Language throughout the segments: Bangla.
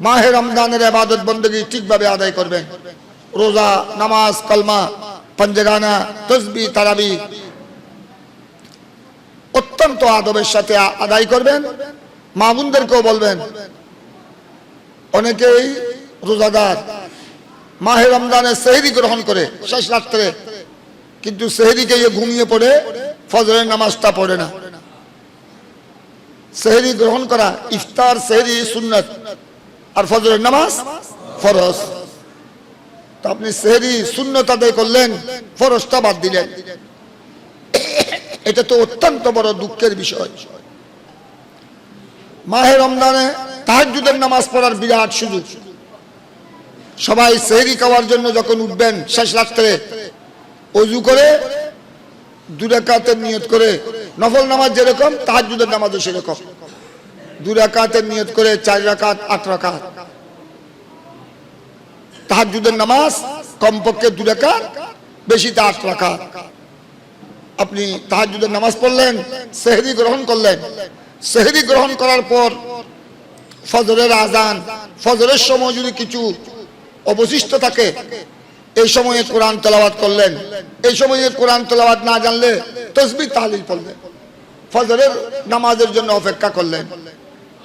মাহে রমজানের আবাদত বন্দী ঠিকভাবে আদায় করবেন। রোজা, নামাজ, কলমা, পঞ্জগানা, তসবি, তারাবি অত্যন্ত আদবের সাথে আদায় করবেন। মা বোনদেরকেও বলবেন, অনেকেই রোজাদার, মাহে রমজানের সেহরি গ্রহণ করে শেষ রাত্রে, কিন্তু সেহরিকে ঘুমিয়ে পড়ে, ফজরের নামাজটা পড়ে না। সেহরি গ্রহণ করা ইফতার, সেহরি, সুন্নত আর ফজরের নামাজ ফরজ। তো আপনি সেহরি শূন্যতা আদায় করলেন, ফরজটা বাদ দিলেন। এটা তো অত্যন্ত বড় দুঃখের বিষয়। মাহে রমজানে তাহাজ্জুদের নামাজ পড়ার বিরাট সুযোগ। সবাই সেহরি খাওয়ার জন্য যখন উঠবেন শেষ রাত্রে, অজু করে দুরাকাতের নিয়ত করে নফল নামাজ যেরকম, তাহাজ্জুদের নামাজও সেরকম। দুরাকাতের নিয়ত করে চার রাকাত, আট রাকাত। তাহাজ্জুদের নামাজ কমপক্ষে দু রাকাত বেশিতে আট রাকাত। আপনি তাহাজ্জুদের নামাজ পড়লেন, সেহরি গ্রহণ করলেন। সেহরি গ্রহণ করার পর ফজরের আজান, ফজরের সময় যদি কিছু অবশিষ্ট থাকে, এই সময়ে কোরআন তেলাওয়াত করলেন। এই সময়ে কোরআন তেলাওয়াত না জানলে তসবি তাহলিল পড়লেন। ফজরের নামাজের জন্য অপেক্ষা করলেন।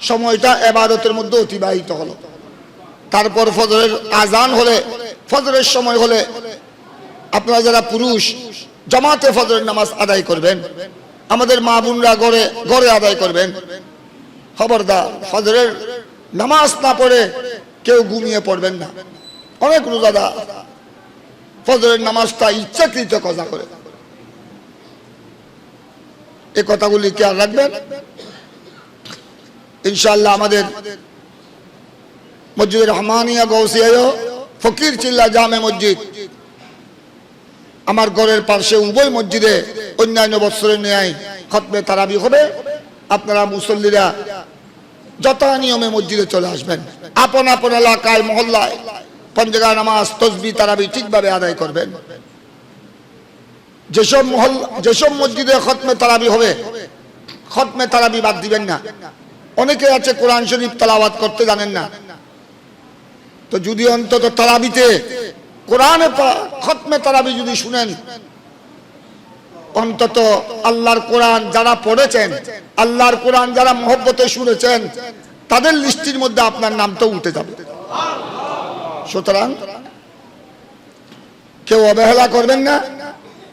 সময়টা এবাদতের মধ্যে অতিবাহিত হলো। তারপর ফজরের আজান হলে, ফজরের সময় হলে আপনারা যারা পুরুষ, জমাতে ফজরের নামাজ আদায় করবেন, আমাদের মা বোনরা গড়ে গড়ে আদায় করবেন। খবরদার, ফজরের নামাজ না পড়ে কেউ ঘুমিয়ে পড়বেন না। অনেক রোজাদা ফজরের নামাজটা ইচ্ছাকৃত কজা করে। এই কথাগুলি খেয়াল রাখবেন? ইনশাআল্লাহ আমাদের মসজিদ রহমানিয়া গৌসিয়ায় ফকির চিল্লা জামে মসজিদ। আমার ঘরের পাশে উভয় মসজিদে অন্যান্য বৎসরের ন্যায় খতমে তারাবি হবে। আপনারা মুসল্লিরা যথা নিয়মে মসজিদে চলে আসবেন। আপন আপন এলাকায়, মহল্লায় পঞ্জগা নামাজ, তসবি, তারাবি ঠিকভাবে আদায় করবেন। যেসব মহল্লা যেসব মসজিদে খতমে তারাবি হবে, খতমে তারাবি বাদ দিবেন না। অনেকে আছে কোরআন শরীফ তালাবাদ করতে জানেন না। তো যদি অন্তত তারাবিতে কোরআনে খতমে তারাবি যদি শুনেন, অন্তত আল্লাহর কোরআন যারা পড়েছেন, আল্লাহর কোরআন যারা মহব্বতে শুনেছেন, তাদের লিস্টির মধ্যে আপনার নাম তো উঠে যাবে। সুতরাং কেউ অবহেলা করবেন না।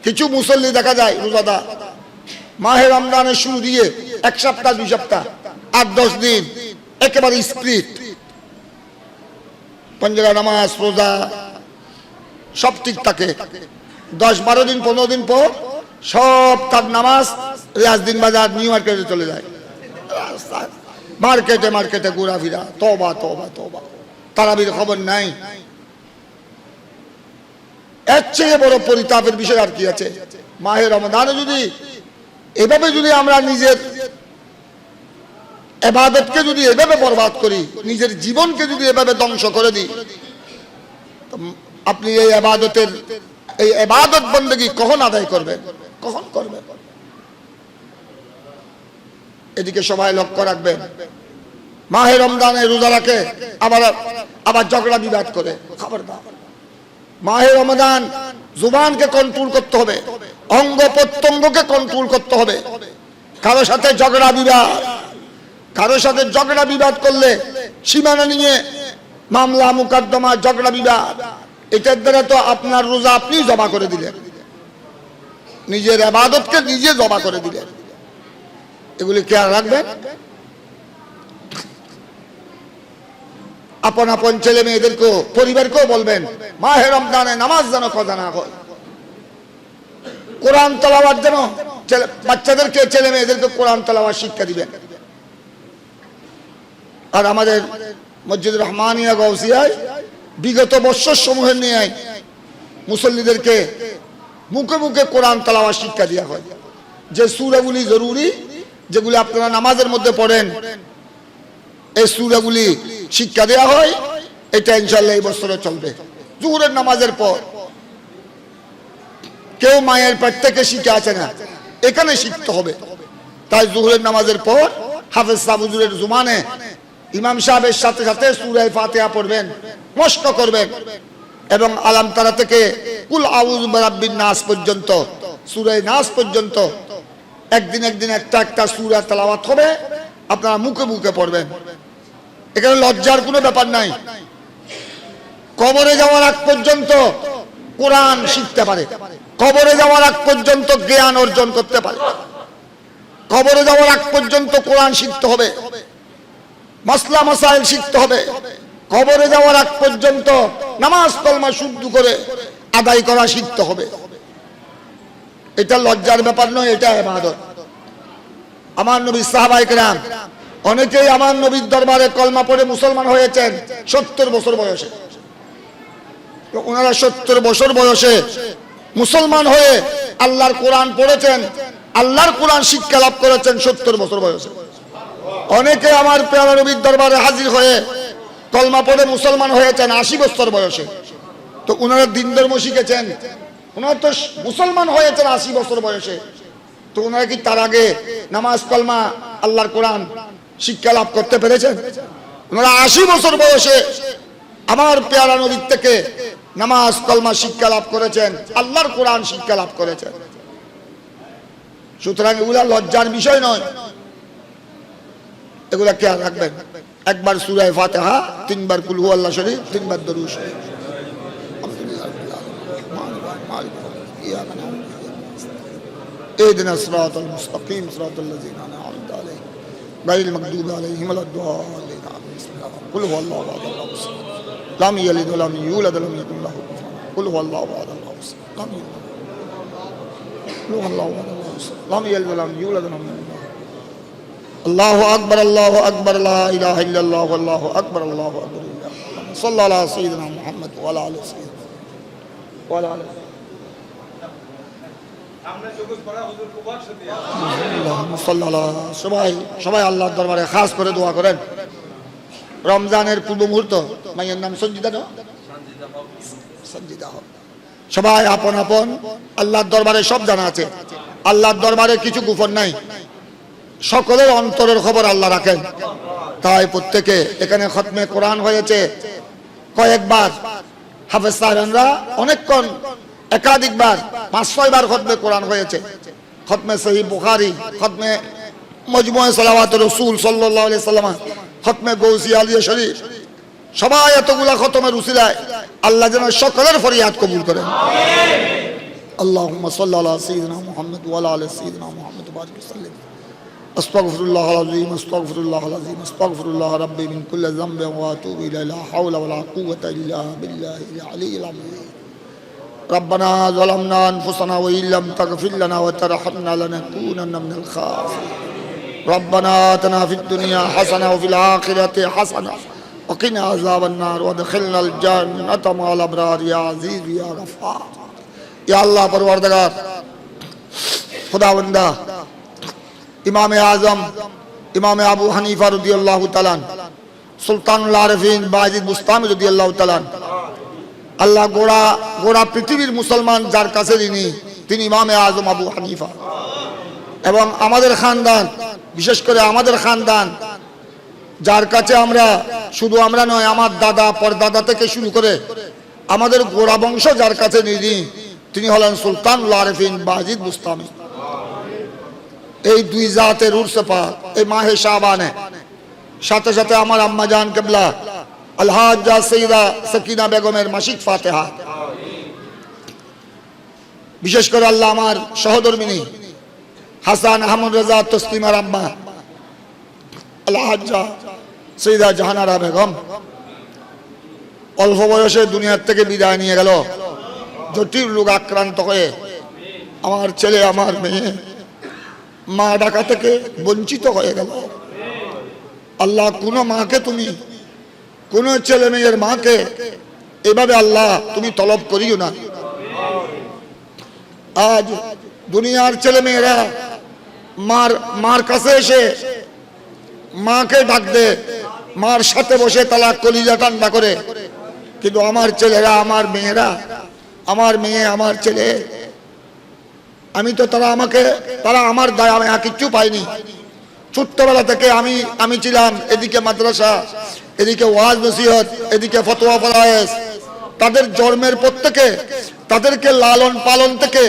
কিছু মুসল্লি দেখা যায়, রোজাদা, মাহে রমজানের শুরু দিয়ে এক সপ্তাহ, দুই সপ্তাহ আট, দশ দিন, একেবারে স্প্রিট পঞ্জরা নামাজ, রোজা, সব ঠিক থাকে। দশ, বারো দিন, পনেরো দিন পর সব তার নামাজ রিয়াজদিন বাজার নিউ মার্কেটে চলে যায়। মার্কেটে মার্কেটে ঘোরাফেরা তবা তবা তবা তারাবির খবর নাই। এর চেয়ে বড় পরিতাপের বিষয় আর কি আছে? মাহের রমদানে যদি, এভাবে যদি আমরা নিজের এবাদতকে যদি এভাবে বরবাদ করি, নিজের জীবনকে যদি এভাবে ধ্বংস করে দিই আপনি এই আবাদতের এই এবাদত বন্দী কখন আদায় করবেন? কখন করবেন? এদিকে সবাই লক্ষ্য রাখবেন, মাহে রমজানে রোজা রাখে, আবার আবার ঝগড়া বিবাদ করে, খবরদার। মাহে রমজান জুবানকে কন্ট্রোল করতে হবে অঙ্গ প্রত্যঙ্গকে কন্ট্রোল করতে হবে, কারোর সাথে ঝগড়া বিবাদ কারোর সাথে ঝগড়া বিবাদ করলে সীমানা নিয়ে মামলা, মুকদ্দমা, ঝগড়া বিবাদ, এটার দ্বারা তো আপনার রোজা আপনি জমা করে দিলেন। নিজের আবাদতকে নিজে জমা করে দিলেন। এগুলি খেয়াল রাখবেন? আপন আপন ছেলে মেয়েদেরকেও, পরিবারকেও বলবেন, মাহে রমজানে নামাজ যেন কথা না হয়। কোরআন তলাওয়ার যেন বাচ্চাদেরকে, ছেলে মেয়েদেরকে কোরআন তলাওয়ার শিক্ষা দিবেন। আর আমাদের মসজিদ রহমানিয়া গৌসিয়ায় বিগত বৎসর সমূহের নিয়ে মুসল্লিদেরকে মুখে মুখে কোরআন তালাওয়ার শিক্ষা দেওয়া হয়। যে সুরাগুলি জরুরি, যেগুলি আপনারা নামাজের মধ্যে পড়েন, এই সুরাগুলি শিক্ষা দেওয়া হয়। এটা ইনশাল্লাহ এই বছরে চলবে। জুহুরের নামাজের পর কেউ মায়ের পেট থেকে শিখে আছে না। এখানে শিখতে হবে। তাই জুহুরের নামাজের পর হাফেজ সাবুজুরের জুমানে ইমাম সাহেবের সাথে সাথে সুরাই ফাতেহা পড়বেন মস্ক করবেন। এবং আলাম তারা থেকে কুল আউজ বারাব্বিন নাস পর্যন্ত সুরাই নাস পর্যন্ত একদিন একদিন একটা একটা সুরা তেলাওয়াত হবে, আপনারা মুখে মুখে পড়বেন। এখানে লজ্জার কোনো ব্যাপার নাই। কবরে যাওয়ার আগ পর্যন্ত কোরআন শিখতে পারে। কবরে যাওয়ার আগ পর্যন্ত জ্ঞান অর্জন করতে পারে। কবরে যাওয়ার আগ পর্যন্ত কোরআন শিখতে হবে। মাসলা মাসাইল শিখতে হবে। কবরে যাওয়ার আগ পর্যন্ত নামাজ কলমা শুদ্ধ করে আদায় করা শিখতে হবে। এটা লজ্জার ব্যাপার নয়, এটা এবাদত আমার নবী সাহাবাই কেরাম অনেকেই আমার নবীর দরবারে কলমা পড়ে মুসলমান হয়েছেন সত্তর বছর বয়সে। ওনারা সত্তর বছর বয়সে মুসলমান হয়ে আল্লাহর কোরআন পড়েছেন, আল্লাহর কোরআন শিক্ষা লাভ করেছেন সত্তর বছর বয়সে। অনেকে আমার পেয়ারা নবীর দরবারে হাজির হয়ে কলমা পড়ে মুসলমান হয়েছেন, আশি বছর বয়সে। তো ওনারা দিন ধর্ম শিখেছেন ওনারা তো মুসলমান হয়েছেন আশি বছর বয়সে। তো ওনারা কি তার আগে নামাজ কলমা আল্লাহর কোরআন শিক্ষা লাভ করতে পেরেছেন? ওনারা আশি বছর বয়সে আমার পেয়ারা নদীর থেকে নামাজ কলমা শিক্ষা লাভ করেছেন, আল্লাহর কোরআন শিক্ষা লাভ করেছেন। সুতরাং এগুলা লজ্জার বিষয় নয়। এগুলা খেয়াল রাখবেন একবার সুরায় ফাতেহা তিনবার কুলহু আল্লাহ শরীফ তিনবার দরুদ শরীফ اهدنا الصراط المستقيم صراط الذين انعمت عليهم غير المغضوب عليهم ولا الضالين آمين. بسم الله قل هو الله احد الله الصمد لم يلد ولم يولد ولم يكن له كفوا قل هو الله احد الله الصمد لم يلد قل هو الله احد الله الصمد لم يلد ولم يولد ولم يكن আল্লাহ আকবর আল্লাহ আকবর আল্লাহ ইলাহ আল্লাহ আকবর আল্লাহ আকবর সাল্লাল্লাহু আলা সাইয়্যিদিনা মুহাম্মদ ওয়া আলা আলি সবাই সবাই আল্লাহর দরবারে খাস করে দোয়া করেন। রমজানের পূর্ব মুহূর্ত, মাইয়ের নাম সঞ্জিতা না? হক। সবাই আপন আপন, আল্লাহর দরবারে সব জানা আছে। আল্লাহর দরবারে কিছু গোপন নাই। সকলের অন্তরের খবর আল্লাহ রাখেন। তাই প্রত্যেকে এখানে খতমে কোরআন হয়েছে। কয়েকবার হাফেজ সাহেবরা অনেকক্ষণ, একাধিকবার পাঁচ ছয়বার খতমে কোরআন হয়েছে। খতমে সহি বুখারি, খতমে মজমুয় সালাওয়াত রসুল সাল্লাহ সাল্লাম, খতমে গৌসি আলিয়া শরীফ। সবাই এতগুলা খতমের উচিলায় আল্লাহ যেন সকলের ফরিয়াদ কবুল করেন। আল্লাহ সাল্লাহ সঈদনা মোহাম্মদ ওয়ালা আলহ মোহাম্মদ বারিক وسلم أستغفر الله العظيم أستغفر الله العظيم أستغفر الله ربي من كل ذنب وأتوب إليه لا حول ولا قوة إلا بالله العلي العظيم. ربنا ظلمنا أنفسنا وإن لم تغفر لنا وترحمنا لنكونن من الخاسرين. ربنا آتنا في الدنيا حسنة وفي الآخرة حسنة وقنا عذاب النار وادخلنا الجنة مع الأبرار يا عزيز يا غفار. يا الله پروردگار خداوندا ইমামে আজম, ইমামে আবু হানিফা রদি আল্লাহ তালান সুলতানুল আরফিন বাজিদ মুস্তামি রদি আল্লাহ তালান আল্লাহ গোড়া গোড়া পৃথিবীর মুসলমান যার কাছে যিনি, তিনি ইমামে আজম আবু হানিফা। এবং আমাদের খানদান, বিশেষ করে আমাদের খানদান, যার কাছে আমরা, শুধু আমরা নয়, আমার দাদা, পরদাদা থেকে শুরু করে আমাদের গোড়া বংশ যার কাছে নিদি তিনি হলেন সুলতানুল আরফিন বাজিদ মুস্তামি এই দুই জাতের উর্সে পাক, এই মাহে শাবানে। সাথে সাথে আমার আম্মা জান কেবলা আলহাজা সঈদা সকিনা বেগমের মাসিক ফাতেহা। বিশেষ করে আল্লাহ আমার সহধর্মিনী হাসান আহমদ রাজা তসলিমার আম্মা আলহাজা সঈদা জাহানারা বেগম। অল্প বয়সে দুনিয়ার থেকে বিদায় নিয়ে গেল। জটিল রোগ আক্রান্ত হয়ে আমার ছেলে, আমার মেয়ে মা ডাকা থেকে বঞ্চিত হয়ে গেল। আল্লাহ কোন মাকে তুমি, কোন ছেলে মেয়ের মাকে এভাবে আল্লাহ তুমি তলব করিও না। আজ দুনিয়ার ছেলে মেয়েরা মার মার কাছে এসে মাকে ডাক দে, মার সাথে বসে তালা কলিজা ঠান্ডা করে। কিন্তু আমার ছেলেরা, আমার মেয়েরা, আমার মেয়ে, আমার ছেলে আমি তো তারা আমাকে, তারা আমার দায়, আমি কিচ্ছু পাইনি। ছোট্টবেলা থেকে আমি আমি ছিলাম এদিকে মাদ্রাসা, এদিকে ওয়াজ নসিহত, এদিকে ফতোয়া ফরায়েস। তাদের জন্মের পর থেকে, তাদেরকে লালন পালন থেকে,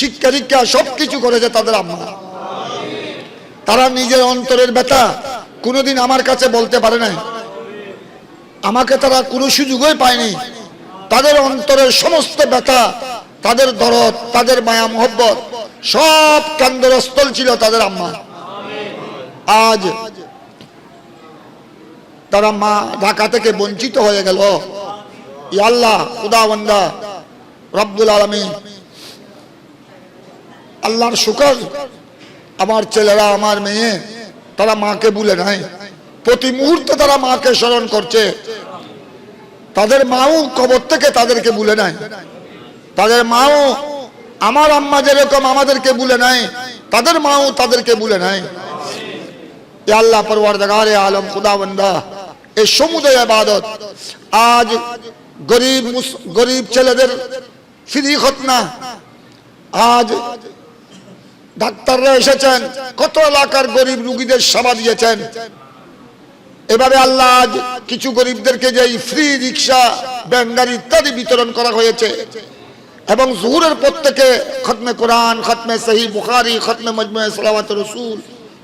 শিক্ষা দীক্ষা সবকিছু করেছে তাদের আম্মা। তারা নিজের অন্তরের ব্যথা কোনোদিন আমার কাছে বলতে পারে নাই। আমাকে তারা কোনো সুযোগই পায়নি। তাদের অন্তরের সমস্ত ব্যথা তাদের দরদ, তাদের মায়া, মোহব্বত, সব কেন্দ্রস্থল ছিল তাদের আম্মা। আজ তারা মা ঢাকা থেকে বঞ্চিত হয়ে গেল। আল্লাহ খুদাবন্দা রব্বুল আলমী আল্লাহর শুকর, আমার ছেলেরা, আমার মেয়ে, তারা মাকে ভুলে নাই। প্রতি মুহূর্তে তারা মাকে স্মরণ করছে। তাদের মাও কবর থেকে তাদেরকে ভুলে নাই। তাদের মাও আমার আম্মা যেরকম আমাদেরকে বলে নাই, তাদের মাও তাদেরকে বলে নাই। আল্লাহ পরওয়ারদাগারে আলম খুদাবন্দা এই সমুদয় আবাদত আজ গরিব গরিব ছেলেদের ফ্রি খতনা আজ ডাক্তাররা এসেছেন, কত এলাকার গরিব রুগীদের সেবা দিয়েছেন। এভাবে আল্লাহ আজ কিছু গরিবদেরকে যে ফ্রি রিক্সা ব্যাঙ্গারি ইত্যাদি বিতরণ করা হয়েছে। এবং জহুরের প্রত্যেকে খতমে কোরআন খতমে সহি বুখারি খতমে মজমে সালাওয়াত রসুল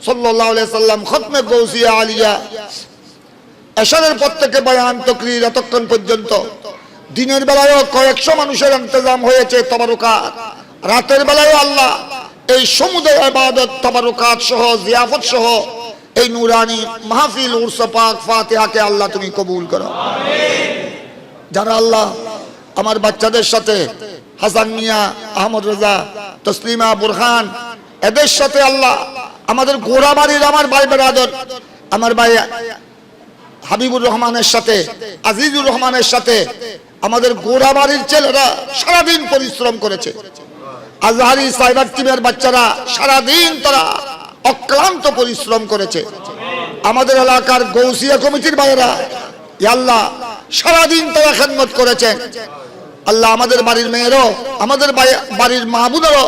সাল্লাহ সাল্লাম খতমে গৌসিয়া আলিয়া। এশারের প্রত্যেকে বয়ান তকরির এতক্ষণ পর্যন্ত। দিনের বেলায়ও কয়েকশো মানুষের ইন্তজাম হয়েছে তবারুকাত। রাতের বেলায়ও আল্লাহ এই সমুদয় আবাদত তবারুকাত সহ জিয়াফত সহ এই নুরানি মাহফিল উর্স পাক ফাতিহাকে আল্লাহ তুমি কবুল করো। যারা আল্লাহ আমার বাচ্চাদের সাথে হাসান মিয়া, আহমদ রাজা, তসলিমা, বুরহান, এদের সাথে আল্লাহ, আমাদের গোড়াবাড়ির আমার ভাই বেরাদর আমার ভাই হাবিবুর রহমানের সাথে, আজিজুর রহমানের সাথে, আমাদের গোড়াবাড়ির ছেলেরা সারাদিন পরিশ্রম করেছে। আজহারি সাইবার টিমের বাচ্চারা সারাদিন তারা অক্লান্ত পরিশ্রম করেছে। আমাদের এলাকার গৌসিয়া কমিটির ই আল্লাহ, সারাদিন তারা খেদমত করেছেন। আল্লাহ আমাদের বাড়ির মেয়েরও, আমাদের বাড়ির মাহবুদেরও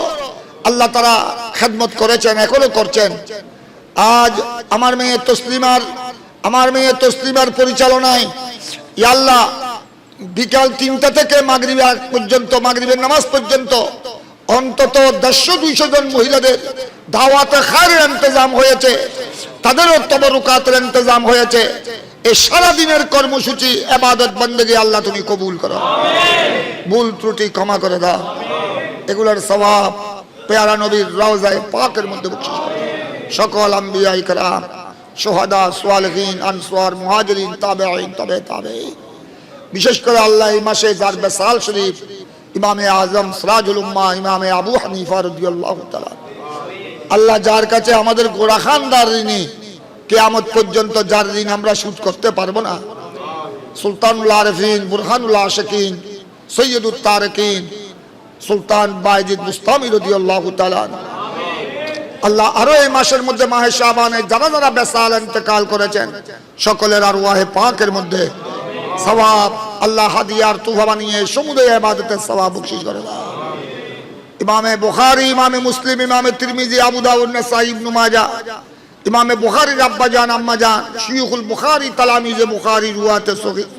আল্লাহ তারা খেদমত করেছেন, এখনও করছেন। আজ আমার মেয়ে তসলিমার, আমার মেয়ে তসলিমার পরিচালনায় আল্লাহ বিকাল তিনটা থেকে মাগরিব আগ পর্যন্ত, মাগরিবের নামাজ পর্যন্ত অন্তত দেড়শো দুইশো জন মহিলাদের দাওয়াতে খায়ের ইন্তজাম হয়েছে। তাদেরও তবরুকাতের ইন্তজাম হয়েছে। এই সারাদিনের কর্মসূচি এবাদত বন্দেগী আল্লাহ তুমি কবুল করো। ভুল ত্রুটি ক্ষমা করে দাও। এগুলোর স্বভাব পেয়ারা নবীর রওজায় পাকের মধ্যে বকশিস সকল আম্বিয়া ইকরাম সোহাদা সোয়ালহীন, আনসোয়ার, মুহাজিরিন, তাবেঈন, তবে তাবে। বিশেষ করে আল্লাহ এই মাসে যার বেসাল শরীফ, ইমামে আজম, সিরাজুল উম্মাহ ইমামে আবু হানিফা রাদিয়াল্লাহু তাআলা। আল্লাহ যার কাছে আমাদের গোড়া খানদার ঋণী কেয়ামত পর্যন্ত যার ঋণ আমরা সুদ করতে পারব না। সুলতানুল আরফিন, বুরহানুল আশকিন সৈয়দুল তারকিন, সুলতান বাইজিদ মুস্তামি রাদিয়াল্লাহু তাআলা আল্লাহ আরও এই মাসের মধ্যে যারা যারা বেসাল ইন্তেকাল করেছেন, সকলের আর ওয়াহে পাকের মধ্যে সওয়াব, আল্লাহ হাদিয়ার তুফা বানিয়ে সমুদয় ইবাদতের সওয়াব বকশিশ করে ইমামে বুখারী, ইমামে মুসলিম, ইমামে তিরমিজি, আবু ইবনে মাজাহ امام بخاری رب جان، اما جان، شیخ البخاری تلامیز بخاری روات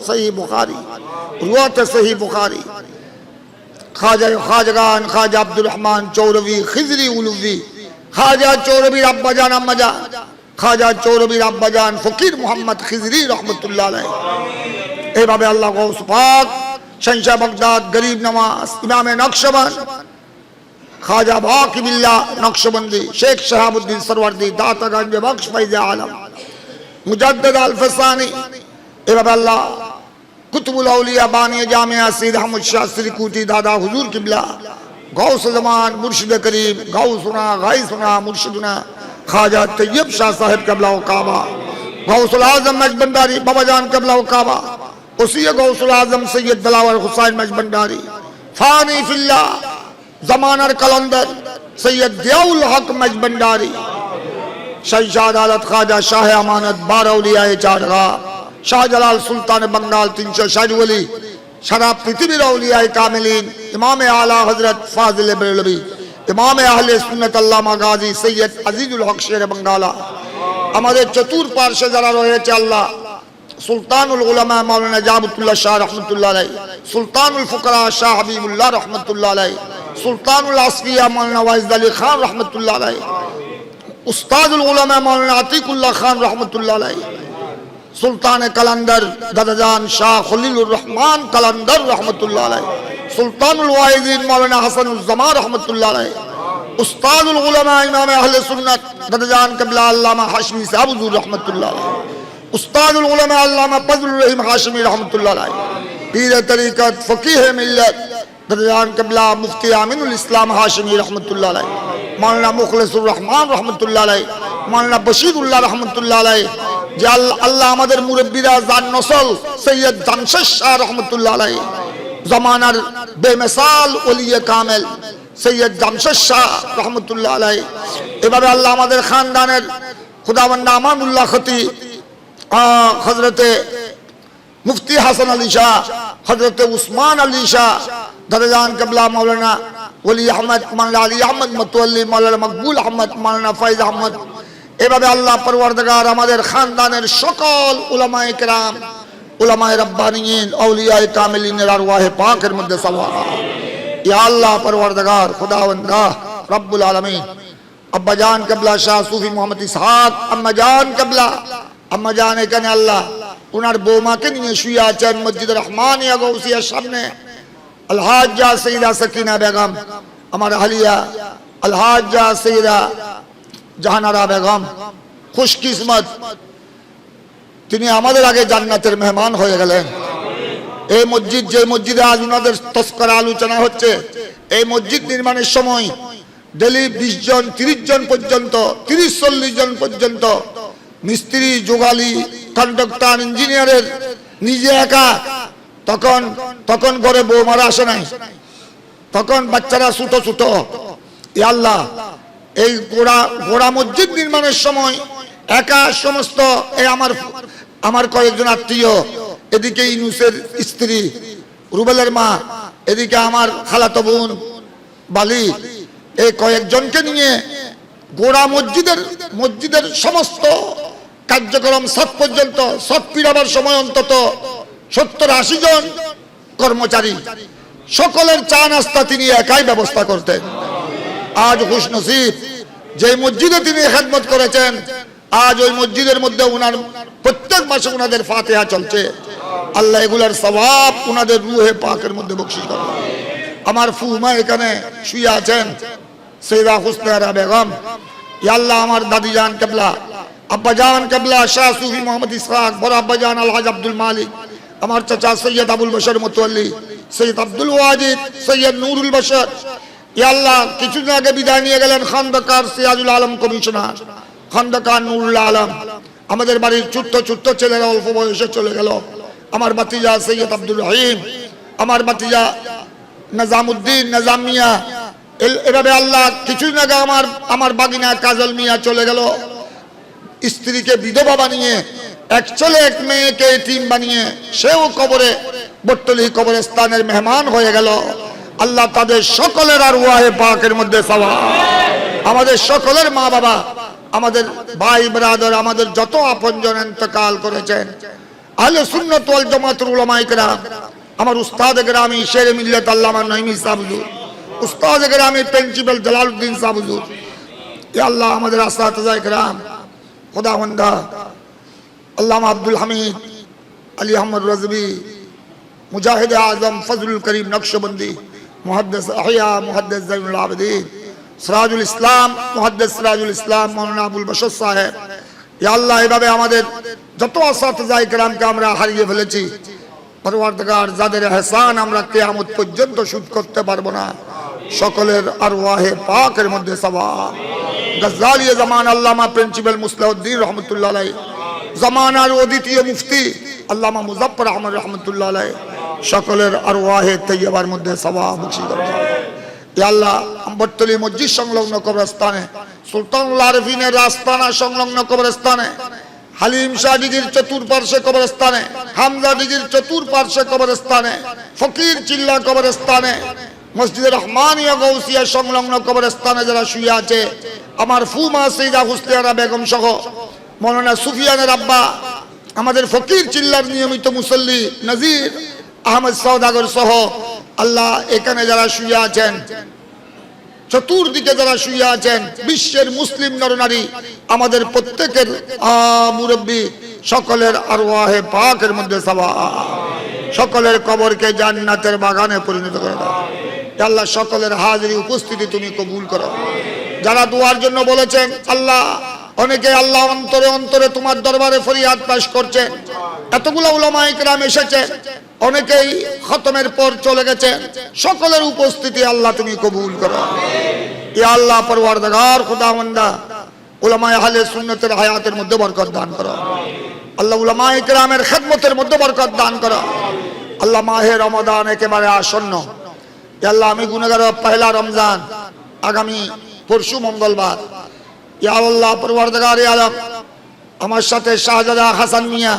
صحیح بخاری روات صحیح بخاری. خاجہ خاجگان خاجہ عبد الرحمن چوروی خضری علوی خاجہ چوروی رب جان، اما جان خاجہ چوروی رب جان، فقیر محمد خضری رحمت اللہ علیہ. اے باب اللہ غوث پاک شنشہ بغداد گریب نماز امام نقشبان খাজা খাজগান খাজা আব্দুর রহমান চৌরবি খিজরি উলুবি খাজা চৌরবির আব্বাজান আম্মাজান খাজা চৌরবির আব্বাজান ফকির মোহাম্মদ খিজরি রহমতুল্লাহ আলাই এইভাবে আল্লাহ গৌস পাক শংশা বগদাদ গরিব নওয়াজ ইমামে নকশবন্দ খাজা বাকিবিল্লা নকশবন্দি শেখ শাহাবুদ্দিন সরওয়ার্দি দাতাগঞ্জ বক্স ফাইজে আলম মুজাদ্দদ আল ফসানি এভাবে আল্লাহ কুতুবুল আউলিয়া বানিয়ে জামিয়া সিদ আহমদ শাহ শ্রীকুটি দাদা হুজুর কিবলা গৌস জমান মুর্শিদ করিম গাউ সুনা গাই সুনা زمانر کلندر، سید دیو الحق مجبنداری شہشاد عالت خواجہ شاہ امانت بارہ اولیاء چارگا شاہ جلال سلطان بنگال تین سو شاہ ولی شرا پرتھویر اولیاء کاملین، امام اعلیٰ حضرت فاضل بریلوی امام اہل سنت اللہ مغازی سید عزیز الحق شیر بنگالا ہمارے چطور پارشے ذرا رہے چا اللہ، سلطان الغلماء مولانا جابت اللہ شاہ رحمت اللہ علیہ، سلطان الفقراء شاہ حبیب اللہ رحمت اللہ علیہ আল্লাহ সুলতানুল উলামা মাওলানা জাবুতুল্লাহ শাহ রহমতুল্লাহ আলাই সুলতানুল ফুকরা শাহ হাবিবুল্লাহ রহমতুল্লাহ আলাই সুলতানুল আসফিয়া মাওলানা ওয়াইজ আলী খান রহমতুল্লাহ আলাই উস্তাদুল উলামা মাওলানা আতিকুল্লাহ খান রহমতুল্লাহ আলাই সুলতান কালান্দার দাদাজান শাহ খলিলুর রহমান কালান্দার রহমতুল্লাহ আলাই সুলতানুল ওয়াহিদিন মাওলানা হাসানুজ্জামান রহমতুল্লাহ আলাই উস্তাদুল উলামা ইমাম আহলে সুন্নাত দাদাজান কবলা আল্লামা হাশমি সাহেব হুজুর রহমতুল্লাহ আলাই উস্তাদুল উলামা আল্লামা ফজলুর রহিম হাশমি রহমতুল্লাহ আলাই পীর তরিকত ফকিহ মিল্লাত দাদাজান কবলা মুফতি আমিনুল ইসলাম হাশমি রহমতুল্লাহ আলাই মাওলানা মুখলিসুর রহমান রহমতুল্লাহ আলাই মাওলানা বশিরুল্লাহ রহমতুল্লাহ আলাই যে আল্লাহ আল্লাহ আমাদের মুরব্বীরা জান নসল সৈয়দ জামশেদ শাহ রহমতুল্লাহ আলাই জমানার বেমেসাল ওলিয়ে কামেল সৈয়দ জামশেদ শাহ রহমতুল্লাহ আলাই এভাবে আল্লাহ আমাদের খানদানের খুদাবন্ডা আমানুল্লাহ খতি হজরতে মুফতি হাসান আলী শাহ হজরতে উসমান আলী শাহ দাদাজান কবলা মৌলানা ওলি আহমদ মাওলানা আলী আহমদ মতোয়াল্লি মৌলানা মকবুল আহমদ মৌলানা ফৈজ আহমদ এভাবে আল্লাহ পরওয়ারদাগার আমাদের খানদানের সকল উলামায়ে কেরাম উলামায়ে রব্বানিয়িন আউলিয়ায়ে কামিলিনের আরওয়াহে পাকের মধ্যে সওয়া ইয়া আল্লাহ পরওয়ারদাগার খুদাওয়ান্দা রব্বুল আলামিন আব্বা জান কবলা শাহ সুফি মোহাম্মদ ইসহাক আম্মা জান কবলা আম্মা জান এখানে আল্লাহ ওনার বৌমাকে নিয়ে শুয়ে আছেন মসজিদ রহমানিয়া গৌসিয়ার সামনে আলহাজা সঈদা সকিনা বেগম, আমার আলিয়া আলহাজা সঈদা জাহানারা বেগম, খুশকিসমত, তিনি আমাদের আগে জান্নাতের মেহমান হয়ে গেলেন। এই মসজিদ, যে মসজিদে আজ ওনাদের তস্করা আলোচনা হচ্ছে, এই মসজিদ নির্মাণের সময় ডেলি বিশ জন, তিরিশ জন পর্যন্ত, তিরিশ চল্লিশ জন পর্যন্ত মিস্ত্রি, যোগালি, কন্ডাক্টর, ইঞ্জিনিয়ারের, নিজে একা তখন তখন ঘরে বৌমারা আসে নাই। তখন বাচ্চারা ছোট ছোট। আল্লাহ, এই গোড়া গোড়া মসজিদ নির্মাণের সময় একা সমস্ত এই আমার আমার কয়েকজন আত্মীয়, এদিকে ইনুসের স্ত্রী, রুবেলের মা, এদিকে আমার খালাতো বোন, বালি, এই কয়েকজনকে নিয়ে গোড়া মসজিদের মসজিদের সমস্ত কার্যক্রম সব পর্যন্ত, সব পিড়াবার সময় অন্তত সত্তর আশি জন কর্মচারী। সকলের চা নাস্তা তিনি একাই ব্যবস্থা করতেন। আজ নসিব যে মসজিদে তিনি খেদমত করেছেন, আজ ওই মসজিদের মধ্যে উনার প্রত্যেক মাসে উনাদের ফাতেহা চলছে। আল্লাহ এগুলার স্বভাব উনাদের রুহে পাকের মধ্যে বকশিস করে। আমার ফুমা এখানে শুয়ে আছেন সৈদা হুসনারা বেগম। আল্লাহ আমার দাদি জান কেবলা, আব্বা জান কেবলা, শাহ সুফি মোহাম্মদ ইসহাক, বড় আব্বা জান আলহাজ আব্দুল মালিক। আমার চাচা সৈয়দ আবুল বশর মতোয়াল্লি, সৈয়দ আব্দুল ওয়াজিদ, সৈয়দ নুরুল ইয়া আল্লাহ কিছুদিন আগে বিদায় নিয়ে গেলেন খন্দকার সিরাজুল আলম কমিশনার খন্দকার নুরুল আলম। আমাদের বাড়ির ছোট্ট ছোট্ট ছেলেরা অল্প বয়সে চলে গেল। আমার বাতিজা সৈয়দ আব্দুল রহিম, আমার বাতিজা নাজামুদ্দিন নাজাম মিয়া এ- এভাবে আল্লাহ কিছুদিন আগে আমার আমার বাগিনা কাজল মিয়া চলে গেল। স্ত্রীকে বিধবা বানিয়ে এক ছেলে এক মেয়েকে টিম বানিয়ে সেও কবরে বট্টলি কবরস্থানের মেহমান হয়ে গেল আল্লাহ তাদের সকলের আর ওয়াহে পাকের মধ্যে সওয়া আমাদের সকলের মা বাবা আমাদের ভাই ব্রাদার আমাদের যত আপনজন ইন্তকাল করেছেন আহলে সুন্নাত ওয়াল জামাতুল উলামায়ে কেরাম আমার উস্তাদ গ্রামী শের মিল্লাত আল্লামা নঈমি সাহেব হুজুর উস্তাদ গ্রামী প্রিন্সিপাল জালালউদ্দিন সাহেব হুজুর ইয়া আল্লাহ আমাদের আসাতাজা کرام খুদাবন্দা আল্লামা আব্দুল হামিদ, আলী আহমদ রাজবি, মুজাহিদ আজম, ফজলুল করিম নকশবন্দি, মুহাদ্দেস আহিয়া, মুহাদ্দেস জৈনুল আবেদিন, সিরাজুল ইসলাম, মুহাদ্দেস সিরাজুল ইসলাম, মৌলানা আবুল বসর সাহেব। ইয়া আল্লাহ, এভাবে আমাদের যত আসাতজাই কেরামকে আমরা হারিয়ে ফেলেছি, পরবর্তকার যাদের হেসান আমরা কেয়ামত পর্যন্ত শুট করতে পারব না, সকলের আর আরওয়াহে পাকের মধ্যে সবা গজালিয়ে জামান আল্লামা প্রিন্সিপাল মুসলাউদ্দিন রহমতুল্লাহ জামানার অদ্বিতীয় মুফতি আল্লামা মুজাফফর আহমদ রহমতুল্লাহ আলাই সকলের আরওয়াহে তৈয়বার মধ্যে সওয়াব বখশি আল্লাহ, আম্বরতলি মসজিদ সংলগ্ন কবরস্থানে, সুলতানুল আরফিনের রাস্তানা সংলগ্ন কবরস্থানে, হালিম শাহ দিঘির চতুর্পার্শ্বে কবরস্থানে, হামজা দিঘির চতুর্পার্শ্বে কবরস্থানে, ফকির চিল্লা কবরস্থানে, মসজিদ রহমানিয়া গৌসিয়া সংলগ্ন কবরস্থানে যারা শুয়ে আছে, আমার ফুমা সৈদা হুসলিয়ারা বেগম সহ মৌলানা সুফিয়ানের আব্বা, আমাদের ফকির চিল্লার নিয়মিত মুসল্লি নজির আহমদ সৌদাগর সহ আল্লাহ এখানে যারা শুয়ে আছেন, চতুর্দিকে যারা শুয়ে আছেন, বিশ্বের মুসলিম নরনারী, আমাদের প্রত্যেকের মুরব্বী, সকলের আর আরওয়াহে পাকের মধ্যে সবা, সকলের কবরকে জান্নাতের বাগানে পরিণত করে দাও। আল্লাহ, সকলের হাজিরি উপস্থিতি তুমি কবুল করো। যারা দুয়ার জন্য বলেছেন, আল্লাহ অনেকে আল্লাহ অন্তরে অন্তরে তোমার দরবারে ফরিয়াদ পাশ করছেন এতগুলো উলামা ইকরাম এসেছে। অনেকেই খতমের পর চলে গেছে। সকলের উপস্থিতি আল্লাহ তুমি কবুল করো। ইয়া আল্লাহ পরওয়ারদাগার খুদাওয়ান্দা উলামায়ে আহলে সুন্নতের হায়াতের মধ্যে বরকত দান করো। আল্লাহ উলামায়ে কেরামের খেদমতের মধ্যে বরকত দান করো। আল্লাহ মাহে রমাদান একেবারে আসন্ন। আল্লাহ আমি গুণগার পহেলা রমজান। আগামী পরশু মঙ্গলবার। ইয়া আল্লাহ পরওয়ারদাগার আলম, আমার সাথে শাহজাদা হাসান মিয়া,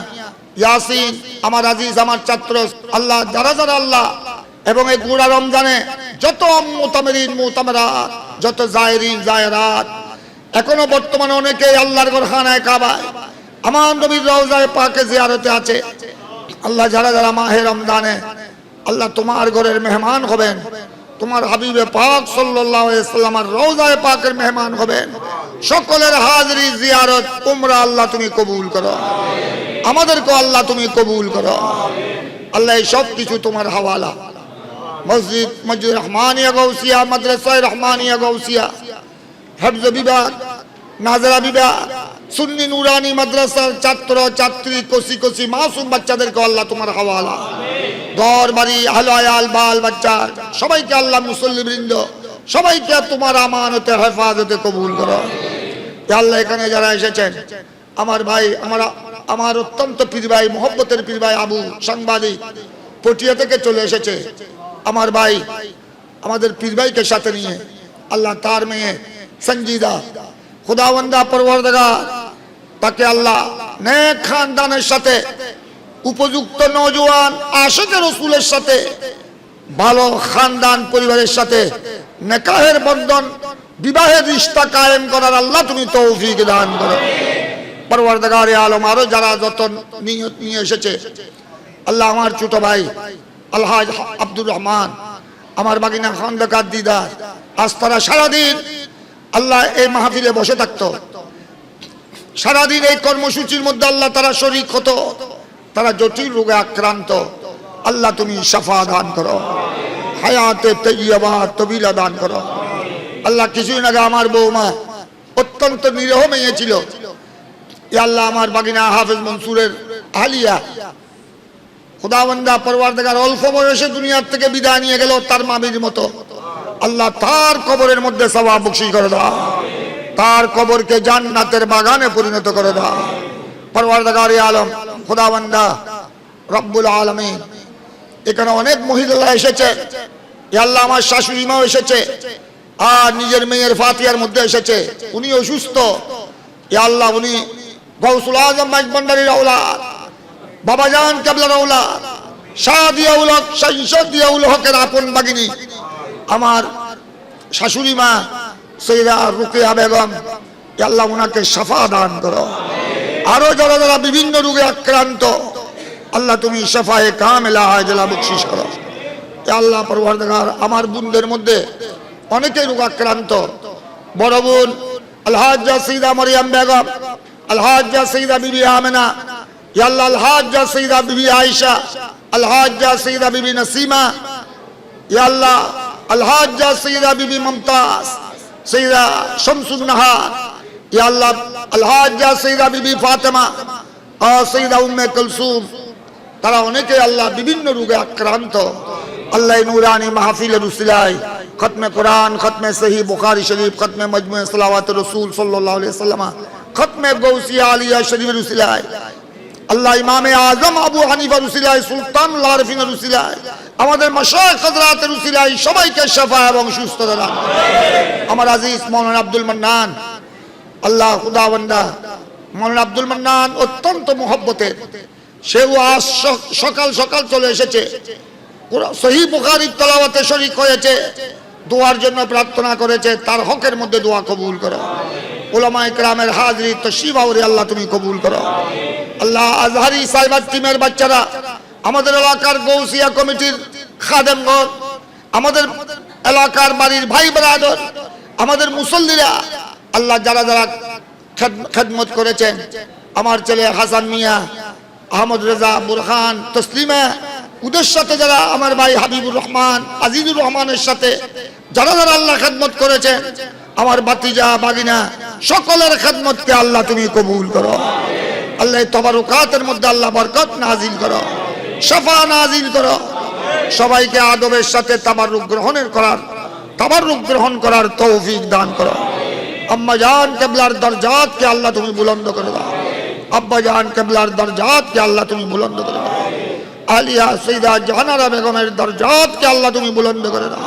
ইয়াসিন, আমার আজিজ, আমার ছাত্র, আল্লাহ, যারা যারা আল্লাহ, এবং এই গুড়া রমজানে যত মোতামেরিন যত জায়রিন, জায়রাত, এখনও বর্তমানে অনেকে আল্লাহর গরখানায় কাবায়। আমার নবীর রওজায় পাকে জিয়ারতে আছে। আল্লাহ যারা যারা মাহে রমজানে, আল্লাহ তোমার ঘরের মেহমান হবেন। তোমার হাবিবে পাক সাল্লাল্লাহু আলাইহি সাল্লামের রওজায়ে পাকের মেহমান হবেন। সকলের হাজরি জিয়ারত উমরা আল্লাহ তুমি কবুল করো। আমাদেরকে আল্লাহ তুমি কবুল করো। আল্লাহ সব কিছু তোমার হাওয়ালা। মসজিদ মসজিদ রহমানিয়া গৌসিয়া মাদ্রাসায় রহমানিয়া গৌসিয়া হেফজ বিভাগ, নাজরা বিভাগ, সুন্নি নুরানি মাদ্রাসার ছাত্র, ছাত্রী কষি কষি মাসুম বাচ্চাদেরকে আল্লাহ তোমার হাওয়ালা। ঘর বাড়ি আল বাল বাচ্চা সবাইকে আল্লাহ মুসল্লি বৃন্দ সবাইকে তোমার আমানতে হেফাজতে কবুল করো। আল্লাহ এখানে যারা এসেছেন, আমার ভাই, আমার আমার অত্যন্ত পীর ভাই, মোহব্বতের পীর ভাই আবু সাংবাদিক পটিয়া থেকে চলে এসেছে। আমার ভাই, আমাদের পীর ভাইকে সাথে নিয়ে আল্লাহ তার মেয়ে সঞ্জিদা খুদাওয়ান্দা পরবর্তগা তাকে আল্লাহ নেক খানদানের সাথে, উপযুক্ত নজওয়ান আশেকের রসুলের সাথে, ভালো খানদান পরিবারের সাথে নেকাহের বন্ধন, বিবাহের রিস্তা কায়েম করার আল্লাহ তুমি তৌফিক দান করো। পরওয়ারদাগারে আলম আরও যারা যত নিয়ত নিয়ে এসেছে, আল্লাহ আমার ছোট ভাই আলহাজ আব্দুর রহমান, আমার বাগিনা খন্দকার দিদার, আজ তারা সারাদিন আল্লাহ এই মাহফিলে বসে থাকতো। সারাদিন এই কর্মসূচির মধ্যে আল্লাহ তারা শরিক হতো, তারা জটিল রোগে আক্রান্ত, আল্লাহ তুমি সাফা দান করো। হায়াতে তৈয়বা তবিলা দান করো। আল্লাহ কিছুদিন আগে আমার বৌমা অত্যন্ত নিরহ মেয়ে ছিল। আল্লাহ আমার বাগিনা হাফেজ মনসুরের আলিয়া খুদাবন্দা পরওয়ারদাগার অল্প বয়সে দুনিয়ার থেকে বিদায় নিয়ে গেল তার মামির মতো। আল্লাহ তার কবরের মধ্যে সবাব বকশি করে দাও। তার কবরকে জান্নাতের বাগানে পরিণত করে দাও। পরওয়ারদাগার আলম, খুদাবন্দা রব্বুল আলমিন, এখানে অনেক মহিলা এসেছে। আল্লাহ আমার শাশুড়ি মাও এসেছে, আর নিজের মেয়ের ফাতিয়ার মধ্যে এসেছে উনি অসুস্থ আল্লাহ উনি গৌসুল আজম মাইক ভান্ডারির আওলাদ বাবাজান কেবলার আওলাদ শাহ দিয়াউল হক শৈশব দিয়াউল হকের আপন বাগিনী। আমার শাশুড়ি মা সৈরা রুকিয়া বেগম আল্লাহ ওনাকে সাফা দান করো। আরও যারা যারা বিভিন্ন রোগে আক্রান্ত, আল্লাহ তুমি সাফায়ে কামেলা হাজলা বকশিস করো। আল্লাহ পরবর্তকার, আমার বোনদের মধ্যে অনেকেই রোগাক্রান্ত। বড় বোন, আলহাজ্জা সৈদা মরিয়াম বেগম, আলহাজ্জা সৈদা বিবি আমেনা ইয়া আল্লাহ, আলহাজ্জা সৈদা বিবি আয়েশা, আলহাজ্জা সৈদা বিবি নসিমা ইয়া আল্লাহ, আলহাজ্জা সৈদা বিবি মমতাজ সৈদা শামসুন নাহার ইয়া আল্লাহ, আলহাজ্জা সৈদা বিবি ফাতেমা, আর সৈদা উম্মে কুলসুম। তারা অনেকে আল্লাহ বিভিন্ন রোগে আক্রান্ত। আল্লাহ নুরানি মাহফিল রুসিলাই খতমে কোরআন, খতমে সহি বুখারি শরীফ, খতমে মজমু সালাওয়াত রসুল সাল্লাল্লাহু আলাইহি ওয়াসাল্লাম, খতমে গৌসিয়া আলিয়া শরীফ রুসিলাই আল্লাহ ইমামে আজম আবু হানিফা রুসিলাই সুলতান লারফিন রুসিলাই আমাদের মশাইখ হযরত রুসিলাই সবাইকে শাফা এবং সুস্থতা দান আমার আজিজ মৌলানা আব্দুল মান্নান, আল্লাহ খুদাবন্দা মৌলানা আব্দুল মান্নান অত্যন্ত মহব্বতের সেও আজ সকাল সকাল চলে এসেছে। সহি বুখারির তলাওয়াতে শরিক হয়েছে, দোয়ার জন্য প্রার্থনা করেছে, তার হকের মধ্যে দোয়া কবুল করো। ওলামায় গ্রামের হাজরি তো শিবাউরি আল্লাহ তুমি কবুল করো। আল্লাহ আজহারি সাইবার টিমের বাচ্চারা, আমাদের এলাকার গৌসিয়া কমিটির খাদেমগণ, আমাদের এলাকার বাড়ির ভাই ব্রাদর, আমাদের মুসল্লিরা, আল্লাহ যারা যারা খেদ- খেদমত করেছেন, আমার ছেলে হাসান মিয়া, আহমদ রেজা, বুরহান, তসলিমা ওদের সাথে যারা আমার ভাই হাবিবুর রহমান, আজিজুর রহমানের সাথে যারা যারা আল্লাহ খেদমত করেছেন আমার বাতিজা বাগিনা সকলের খেদমতকে আল্লাহ তুমি কবুল করো। আল্লাহ তবারুকাতের মধ্যে আল্লাহ বরকত নাজিল করো সাফা নাজিল করো। সবাইকে আদবের সাথে তাবারুক গ্রহণের করার, তাবারুক গ্রহণ করার তৌফিক দান করো। আম্মা জান কেবলার দরজাতকে আল্লাহ তুমি বুলন্দ করে দাও। আব্বা জান কেবলার দরজাতকে আল্লাহ তুমি বুলন্দ করে দাও। আলিয়া সৈদা জাহানারা বেগমের দরজাতকে আল্লাহ তুমি বুলন্দ করে দাও।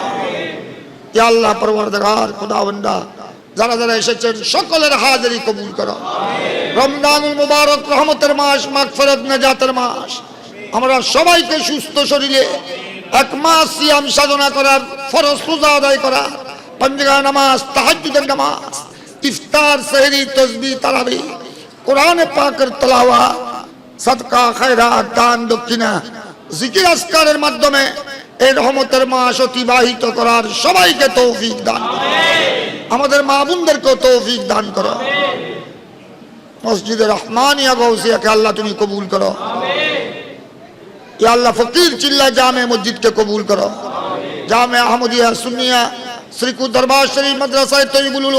ইয়া আল্লাহ পরবর্তগার খুদাবন্দা যারা যারা এসেছেন সকলের হাজারি কবুল করো। রমজানুল মুবারক রহমতের মাস, মাগফিরাত নাজাতের মাস। আমরা সবাইকে সুস্থ শরীরে এক মাস সিয়াম সাধনা করার ফরজ পূজা আদায় করা পঞ্জগা নামাজ, তাহাজ্জুদের নামাজ, ইফতার, সেহরি, তসবি, তারাবি, কোরআনে পাকের তেলাওয়া সদকা, খায়রাত, দান, দক্ষিণা। জিকির আসকারের মাধ্যমে এই রহমতের মাস অতিবাহিত করার সবাইকে তৌফিক দান। আমাদের মা বোনদেরকেও তৌফিক দান করো। মসজিদে রহমানিয়া গৌসিয়াকে আল্লাহ তুমি কবুল করো। আল্লাহ ফকির চিল্লা জামে মসজিদকে কবুল করো। জামে আহমদিয়া সুনিয়া শ্রীকু দরবার শরীফ, মাদ্রাসায় তৈবুল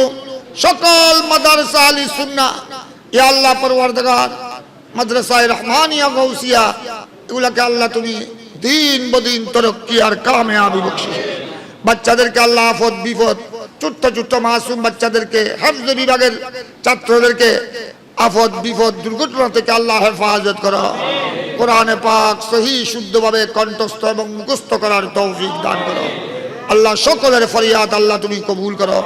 সকল মাদ্রাসা আলী সুন্না ইয়া আল্লাহ পরওয়ারদিগার মাদ্রাসায় রহমানিয়া গৌসিয়া, এগুলাকে আল্লাহ তুমি দিন বদিন তরক্কি আর কামে আবি বকশিস। বাচ্চাদেরকে আল্লাহ আফত বিপদ ছোট্ট ছোট্ট মাসুম বাচ্চাদেরকে, হাফজ বিভাগের ছাত্রদেরকে আফত বিপদ দুর্ঘটনা থেকে আল্লাহ হেফাজত করো। কোরআনে পাক সহি শুদ্ধভাবে কণ্ঠস্থ এবং মুখস্থ করার তৌফিক দান করো। আল্লাহ সকলের ফরিয়াদ আল্লাহ তুমি কবুল করো।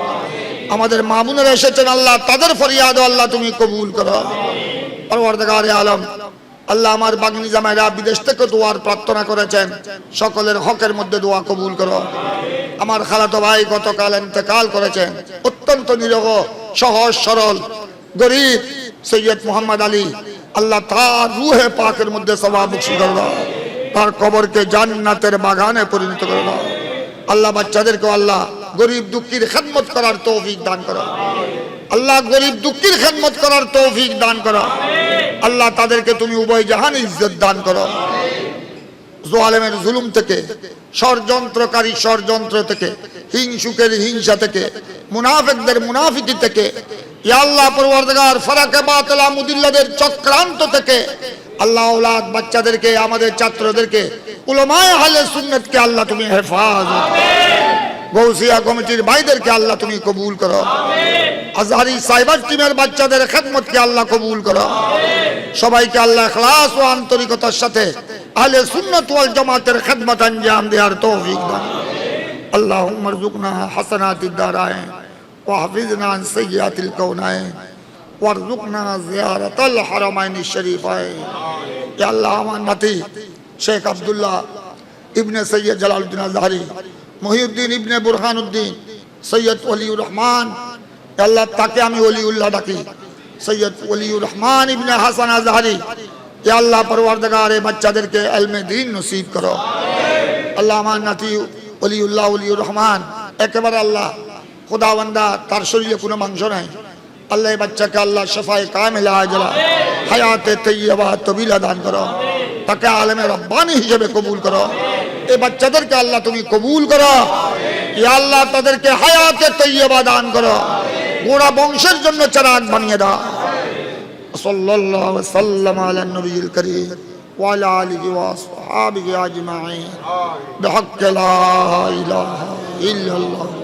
আমাদের মামুনের এসেছেন, আল্লাহ তাদের ফরিয়াদ আল্লাহ তুমি কবুল করো। আলম, আল্লাহ আমার বাগনি জামাইরা বিদেশ থেকে দোয়ার প্রার্থনা করেছেন। সকলের হকের মধ্যে দোয়া কবুল করো। আমার খালাতো ভাই গতকাল ইন্তেকাল করেছেন অত্যন্ত নিরহ, সহজ, সরল, গরিব সৈয়দ মোহাম্মদ আলী। আল্লাহ তার রুহে পাকের মধ্যে সবাব বক্সি করে তার কবরকে জান্নাতের বাগানে পরিণত করে দাও। আল্লাহ বাচ্চাদেরকে আল্লাহ গরিব দুঃখীর খেদমত করার তৌফিক দান করো। আল্লাহ গরিব দুঃখীর খেদমত করার তৌফিক দান করো। আল্লাহ তাদেরকে তুমি উভয় জাহান ইজ্জত দান করো। জোয়ালেমের জুলুম থেকে, ষড়যন্ত্রকারী ষড়যন্ত্র থেকে, হিংসুকের হিংসা থেকে, মুনাফিকদের মুনাফিকি থেকে আল্লাহ পরওয়ারদিগার ফারাকে বাতলা মুদিল্লাদের চক্রান্ত থেকে, আল্লাহ ওলাদ বাচ্চাদেরকে, আমাদের ছাত্রদেরকে, উলামায়ে হালে সুন্নতকে আল্লাহ তুমি হেফাজত গৌসিয়া কমিটির ভাইদেরকে আল্লাহ তুমি কবুল করো। আজহারি সাইবার টিমের বাচ্চাদের খেদমতকে আল্লাহ কবুল করো। সবাইকে আল্লাহ খ্লাস ও আন্তরিকতার সাথে আহলে সুন্নত ওয়াল জামাতের খেদমত আঞ্জাম দেওয়ার তৌফিক দান আল্লাহ মরজুকনা হাসানাত দারায় ও হাফিজনা সৈয়াতিল কৌনায় ওয়ারজুকনা জিয়ারত আল হারামাইন শরীফায়। আল্লাহ আমার নাতি শেখ আবদুল্লাহ ইবনে সৈয়দ জালালুদ্দিন আজহারি মহিউদ্দিন ইবনে বুরহানুদ্দিন, সৈয়দ ওলিউর রহমান। ইয়া আল্লাহ, তাকে আমি ওলিউল্লাহ ডাকি। সৈয়দ ওলিউর রহমান ইবনে হাসান আজহারি। ইয়া আল্লাহ পরওয়ারদিগার এই বাচ্চাদেরকে ইলমে দ্বীন নসিব করো। আল্লাহ আমার নাতি অলিউল্লাহ অলিউর রহমান। একেবারে আল্লাহ খোদাওয়ান্দা তার শরীরে কোনো মাংস নাই। আল্লাহ এই বাচ্চাকে আল্লাহ সফাই কামেলা আজলা হায়াতে তৈয়বা তবিলা দান করো। তাকে আলেমে রব্বানি হিসেবে কবুল করো। এ বাচ্চাদেরকে আল্লাহ তুমি কবুল করো। আল্লাহ তাদেরকে হায়াতে তৈয়বা দান করো। গোড়া বংশের জন্য চারাক বানিয়ে দাও। সাল্লাল্লাহু সাল্লাম আলা নবীল করিম ওয়ালা আলিহি ওয়া আসহাবিহি আজমাইন। লা ইলাহা ইল্লাল্লাহ।